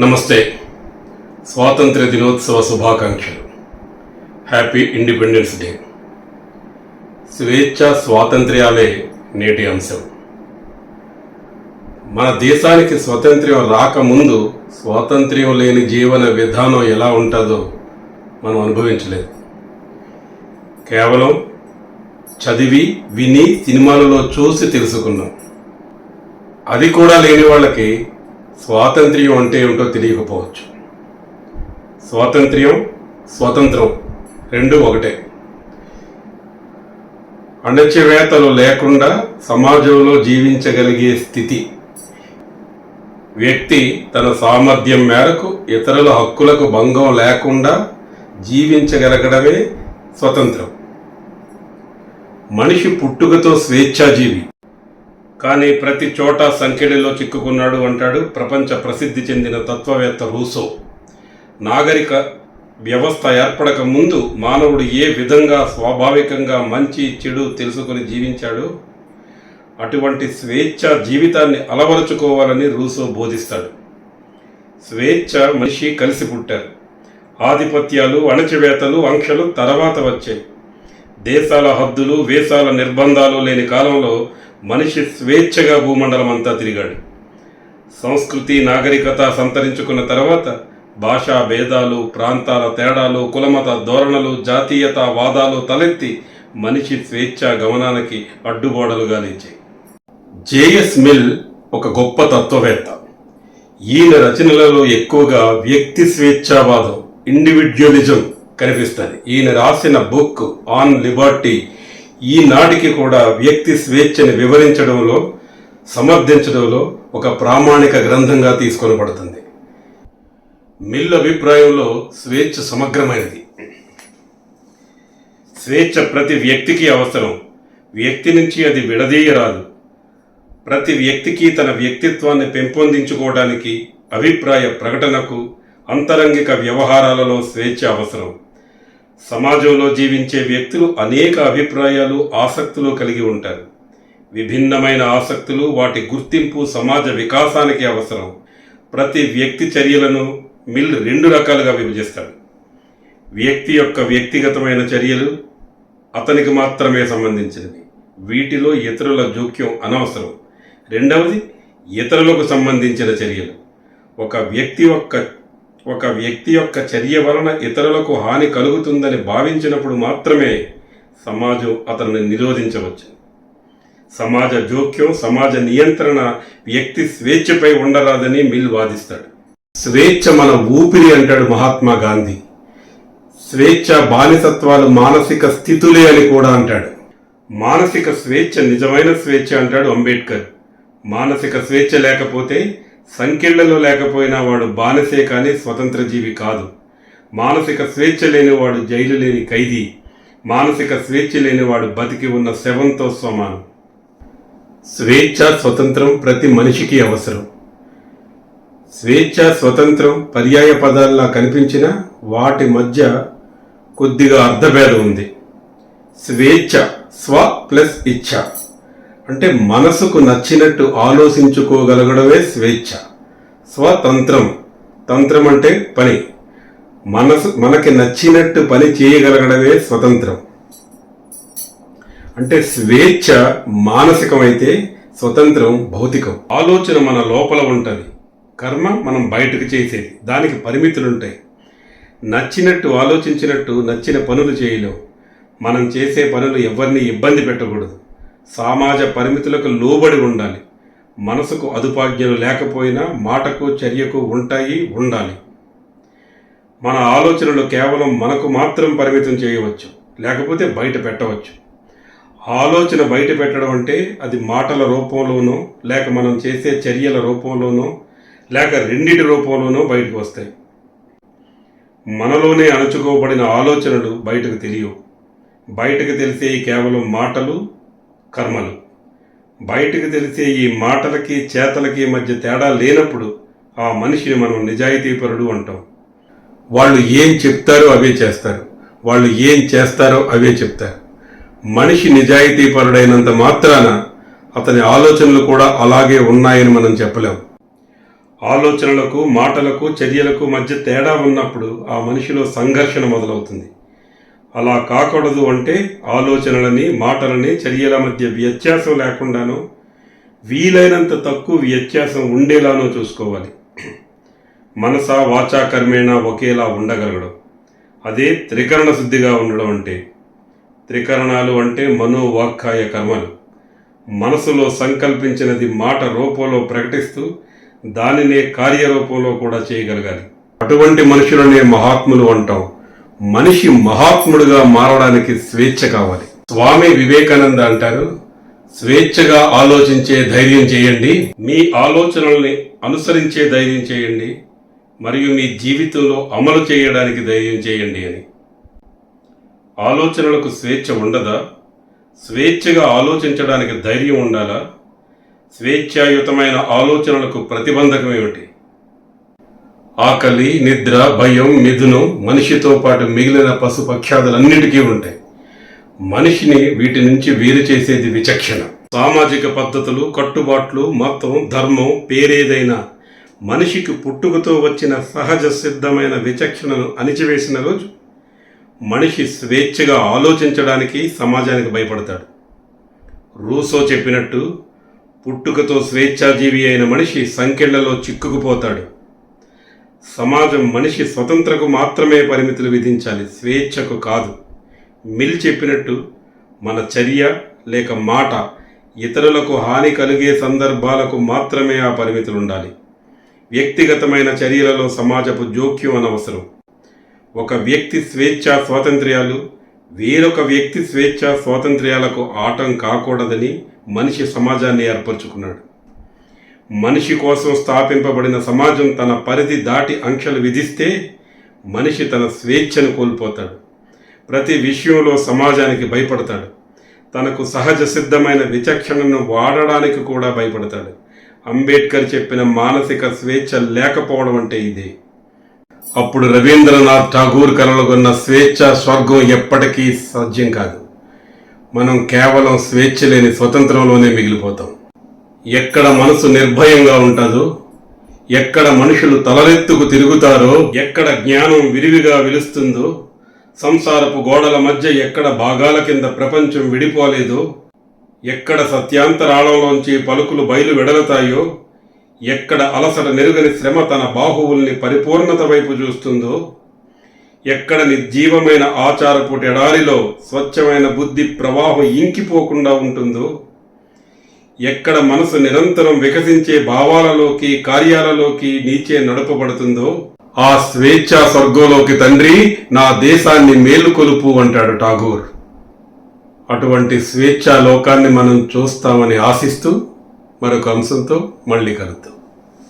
నమస్తే. స్వాతంత్ర దినోత్సవ శుభాకాంక్షలు. హ్యాపీ ఇండిపెండెన్స్ డే స్వేచ్ఛ స్వాతంత్ర్యాలే నేటి అంశం. మన దేశానికి స్వాతంత్ర్యం రాకముందు స్వాతంత్ర్యం లేని జీవన విధానం ఎలా ఉంటుందో మనం అనుభవించలేదు. కేవలం చదివి విని సినిమాలలో చూసి తెలుసుకున్నాం. అది కూడా లేని వాళ్ళకి స్వాతంత్ర్యం అంటే ఏమిటో తెలియకపోవచ్చు. స్వాతంత్ర్యం స్వతంత్రం రెండు ఒకటే. అణచివేతలు లేకుండా సమాజంలో జీవించగలిగే స్థితి. వ్యక్తి తన సామర్థ్యం మేరకు ఇతరుల హక్కులకు భంగం లేకుండా జీవించగలగడమే స్వతంత్రం. మనిషి పుట్టుకతో స్వేచ్ఛాజీవి. కానీ ప్రతి చోట సంఖ్యలో చిక్కుకున్నాడు అంటాడు ప్రపంచ ప్రసిద్ధి చెందిన తత్వవేత్త రూసో. నాగరిక వ్యవస్థ ఏర్పడక ముందు మానవుడు ఏ విధంగా స్వాభావికంగా మంచి చెడు తెలుసుకుని జీవించాడో అటువంటి స్వేచ్ఛ జీవితాన్ని అలవరుచుకోవాలని రూసో బోధిస్తాడు. స్వేచ్ఛ మనిషి కలిసి పుట్టారు. ఆధిపత్యాలు అణచివేతలు ఆంక్షలు తర్వాత వచ్చాయి. దేశాల హద్దులు వేసాల నిర్బంధాలు లేని కాలంలో మనిషి స్వేచ్ఛగా భూమండలం అంతా తిరిగాడు. సంస్కృతి నాగరికత సంతరించుకున్న తర్వాత భాషా భేదాలు ప్రాంతాల తేడాలు కులమత ధోరణులు జాతీయత వాదాలు తలెత్తి మనిషి స్వేచ్ఛ గమనానికి అడ్డుగోడలుగా నిలిచాయి. జేఎస్ మిల్ ఒక గొప్ప తత్వవేత్త. ఈయన రచనలలో ఎక్కువగా వ్యక్తి స్వేచ్ఛావాదం ఇండివిడ్యువలిజం కనిపిస్తుంది. ఈయన రాసిన బుక్ ఆన్ లిబర్టీ ఈనాటికి కూడా వ్యక్తి స్వేచ్ఛని వివరించడంలో సమర్థించడంలో ఒక ప్రామాణిక గ్రంథంగా తీసుకొనబడుతుంది. మిల్ అభిప్రాయంలో స్వేచ్ఛ సమగ్రమైనది. స్వేచ్ఛ ప్రతి వ్యక్తికి అవసరం. వ్యక్తి నుంచి అది విడదీయరాదు. ప్రతి వ్యక్తికి తన వ్యక్తిత్వాన్ని పెంపొందించుకోవడానికి అభిప్రాయ ప్రకటనకు అంతరంగిక వ్యవహారాలలో స్వేచ్ఛ అవసరం. సమాజంలో జీవించే వ్యక్తులు అనేక అభిప్రాయాలు ఆసక్తులు కలిగి ఉంటారు. విభిన్నమైన ఆసక్తులు వాటి గుర్తింపు సమాజ వికాసానికి అవసరం. ప్రతి వ్యక్తి చర్యలను మిల్ రెండు రకాలుగా విభజిస్తాడు వ్యక్తి యొక్క వ్యక్తిగతమైన చర్యలు అతనికి మాత్రమే సంబంధించినవి. వీటిలో ఇతరుల జోక్యం అనవసరం. రెండవది ఇతరులకు సంబంధించిన చర్యలు. ఒక వ్యక్తి యొక్క ఒక వ్యక్తి యొక్క చర్య వలన ఇతరులకు హాని కలుగుతుందని భావించినప్పుడు మాత్రమే సమాజం అతన్ని నిరోధించవచ్చు. సమాజ జోక్యం సమాజ నియంత్రణ వ్యక్తి స్వేచ్ఛపై ఉండరాదని మిల్ వాదిస్తాడు. స్వేచ్ఛ మన ఊపిరి అంటాడు మహాత్మా గాంధీ. స్వేచ్ఛ బానిసత్వాలు మానసిక స్థితులే అని కూడా అంటాడు. మానసిక స్వేచ్ఛ నిజమైన స్వేచ్ఛ అంటాడు అంబేద్కర్. మానసిక స్వేచ్ఛ లేకపోతే సంఖ్యలలో లేకపోయినా వాడు బానిసే కానీ స్వతంత్ర జీవి కాదు. మానసిక స్వేచ్ఛ లేనివాడు జైలు లేని ఖైదీ. మానసిక స్వేచ్ఛ లేనివాడు బతికి ఉన్న శవంతో సమానం. స్వేచ్ఛ స్వతంత్రం ప్రతి మనిషికి అవసరం. స్వేచ్ఛ స్వతంత్రం పర్యాయ పదాల్లా కనిపించినా వాటి మధ్య కొద్దిగా అర్థభేదం ఉంది. స్వేచ్ఛ స్వ ప్లస్ ఇచ్ఛ. అంటే మనసుకు నచ్చినట్టు ఆలోచించుకోగలగడమే స్వేచ్ఛ. స్వతంత్రం. తంత్రం అంటే పని. మనసు మనకి నచ్చినట్టు పని చేయగలగడమే స్వతంత్రం. అంటే స్వేచ్ఛ మానసికమైతే స్వతంత్రం భౌతికం. ఆలోచన మన లోపల ఉంటుంది. కర్మ మనం బయటకు చేసేది. దానికి పరిమితులు ఉంటాయి నచ్చినట్టు ఆలోచించినట్టు నచ్చిన పనులు చేయలేం. మనం చేసే పనులు ఎవరిని ఇబ్బంది పెట్టకూడదు. సమాజ పరిమితులకు లోబడి ఉండాలి. మనసుకు అదుపాజ్ఞలు లేకపోయినా మాటకు చర్యకు ఉంటాయి ఉండాలి. మన ఆలోచనలు కేవలం మనకు మాత్రం పరిమితం చేయవచ్చు. లేకపోతే బయట పెట్టవచ్చు. ఆలోచన బయట పెట్టడం అంటే అది మాటల రూపంలోనో లేక మనం చేసే చర్యల రూపంలోనో లేక రెండిటి రూపంలోనో బయటకు వస్తాయి. మనలోనే అణచుకోబడిన ఆలోచనలు బయటకు తెలియవు. బయటకు తెలిసే కేవలం మాటలు కర్మలు. బయటకు తెలిసే ఈ మాటలకి చేతలకి మధ్య తేడా లేనప్పుడు ఆ మనిషిని మనం నిజాయితీపరుడు అంటాం. వాళ్ళు ఏం చెప్తారో అవే చేస్తారు. వాళ్ళు ఏం చేస్తారో అవే చెప్తారు. మనిషి నిజాయితీపరుడైనంత మాత్రాన అతని ఆలోచనలు కూడా అలాగే ఉన్నాయని మనం చెప్పలేం. ఆలోచనలకు మాటలకు చర్యలకు మధ్య తేడా ఉన్నప్పుడు ఆ మనిషిలో సంఘర్షణ మొదలవుతుంది. అలా కాకూడదు అంటే ఆలోచనలని మాటలని చర్యల మధ్య వ్యత్యాసం లేకుండానో వీలైనంత తక్కువ వ్యత్యాసం ఉండేలానో చూసుకోవాలి. మనస వాచా కర్మేణ ఒకేలా ఉండగలగడం. అదే త్రికరణ శుద్ధిగా ఉండడం అంటే. త్రికరణాలు అంటే మనోవాక్కాయ కర్మలు. మనసులో సంకల్పించినది మాట రూపంలో ప్రకటిస్తూ దానినే కార్యరూపంలో కూడా చేయగలగాలి. అటువంటి మనుషులనే మహాత్ములు అంటాం. మనిషి మహాత్ముడుగా మారడానికి స్వేచ్ఛ కావాలి. స్వామి వివేకానంద అంటారు స్వేచ్ఛగా ఆలోచించే ధైర్యం చేయండి మీ ఆలోచనల్ని అనుసరించే ధైర్యం చేయండి మరియు మీ జీవితంలో అమలు చేయడానికి ధైర్యం చేయండి అని. ఆలోచనలకు స్వేచ్ఛ ఉండదా? స్వేచ్ఛగా ఆలోచించడానికి ధైర్యం ఉండాలా? స్వేచ్ఛాయుతమైన ఆలోచనలకు ప్రతిబంధకం ఏమిటి? ఆకలి నిద్ర భయం మిథునం మనిషితో పాటు మిగిలిన పశుపక్షాదులన్నిటికీ ఉంటాయి. మనిషిని వీటి నుంచి వేరు చేసేది విచక్షణ. సామాజిక పద్ధతులు కట్టుబాట్లు మతం ధర్మం పేరేదైనా మనిషికి పుట్టుకతో వచ్చిన సహజ సిద్ధమైన విచక్షణను అణిచివేసిన రోజు మనిషి స్వేచ్ఛగా ఆలోచించడానికి సమాజానికి భయపడతాడు. రూసో చెప్పినట్టు పుట్టుకతో స్వేచ్ఛాజీవి అయిన మనిషి సంఖ్యలలో చిక్కుకుపోతాడు. సమాజం మనిషి స్వతంత్రకు మాత్రమే పరిమితులు విధించాలి స్వేచ్ఛకు కాదు. మిల్ చెప్పినట్టు మన చర్య లేక మాట ఇతరులకు హాని కలిగే సందర్భాలకు మాత్రమే ఆ పరిమితులు ఉండాలి వ్యక్తిగతమైన చర్యలలో సమాజపు జోక్యం అనవసరం. ఒక వ్యక్తి స్వేచ్ఛ స్వాతంత్ర్యాలు వేరొక వ్యక్తి స్వేచ్ఛ స్వాతంత్ర్యాలకు ఆటం కాకూడదని మనిషి సమాజాన్ని ఏర్పరచుకున్నాడు. మనిషి కోసం స్థాపింపబడిన సమాజం తన పరిధి దాటి ఆంక్షలు విధిస్తే మనిషి తన స్వేచ్ఛను కోల్పోతాడు. ప్రతి విషయంలో సమాజానికి భయపడతాడు. తనకు సహజ సిద్ధమైన విచక్షణను వాడడానికి కూడా భయపడతాడు. అంబేద్కర్ చెప్పిన మానసిక స్వేచ్ఛ లేకపోవడం అంటే ఇదే. అప్పుడు రవీంద్రనాథ్ ఠాగూర్ కలలుగొన్న స్వేచ్ఛ స్వర్గం ఎప్పటికీ సాధ్యం కాదు. మనం కేవలం స్వేచ్ఛ లేని స్వతంత్రంలోనే మిగిలిపోతాం. ఎక్కడ మనసు నిర్భయంగా ఉంటుందో ఎక్కడ మనుషులు తలరెత్తుకు తిరుగుతారో ఎక్కడ జ్ఞానం విరివిగా విలుస్తుందో సంసారపు గోడల మధ్య ఎక్కడ భాగాల కింద ప్రపంచం విడిపోలేదో ఎక్కడ సత్యాంతరాళంలోంచి పలుకులు బయలు వెడలతాయో ఎక్కడ అలసట నెరుగని శ్రమ తన బాహువుల్ని పరిపూర్ణత వైపు చూస్తుందో ఎక్కడ నిర్జీవమైన ఆచారపు ఎడారిలో స్వచ్ఛమైన బుద్ధి ప్రవాహం ఇంకిపోకుండా ఉంటుందో ఎక్కడ మనసు నిరంతరం వికసించే భావాలలోకి కార్యాలలోకి నీచే నడపబడుతుందో ఆ స్వేచ్ఛా స్వర్గంలోకి తండ్రి నా దేశాన్ని మేలుకొలుపు అంటాడు ఠాగూర్. అటువంటి స్వేచ్ఛా లోకాన్ని మనం చూస్తామని ఆశిస్తూ మరొక అంశంతో మళ్ళీ కలుద్దాం.